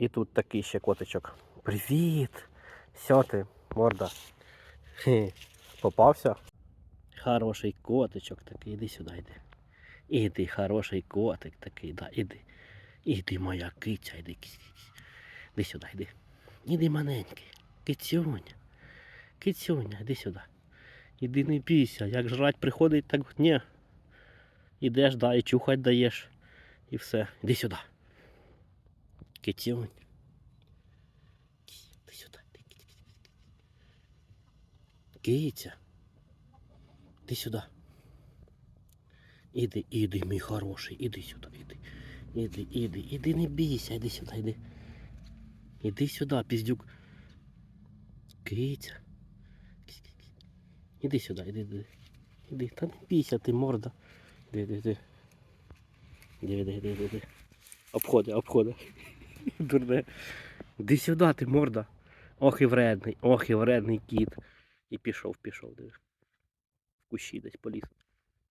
І тут такий ще котичок. Привіт! Сьо ти, морда. Хе, Попався. Хороший котичок такий, іди сюди, йди. Іди, хороший котик такий, да, іди. Іди, моя киця, іди. Іди сюди, йди. Іди маленький. Кицюня. Кицюня, іди сюди. Іди не бійся, як жрать приходить, так ні. Ідеш, да, і чухать даєш. І все. Іди сюди. Кицюнь. Іди сюди. Киця. Іди сюди. Іди, іди, мій хороший, іди сюди, іди. Іди, іди, іди, не бійся, іди сюди, іди. Іди сюди, піздюк. Киця. Іди сюди, іди, іди. Іди, та не бійся, ти морда. Іди, іди. Іди, іди, іди, іди, іди. Обходи, обходи. Дурне. Іди сюди, ти морда. Ох і вредний, ох і вредний кіт. І пішов, пішов, диви. В кущі десь поліз.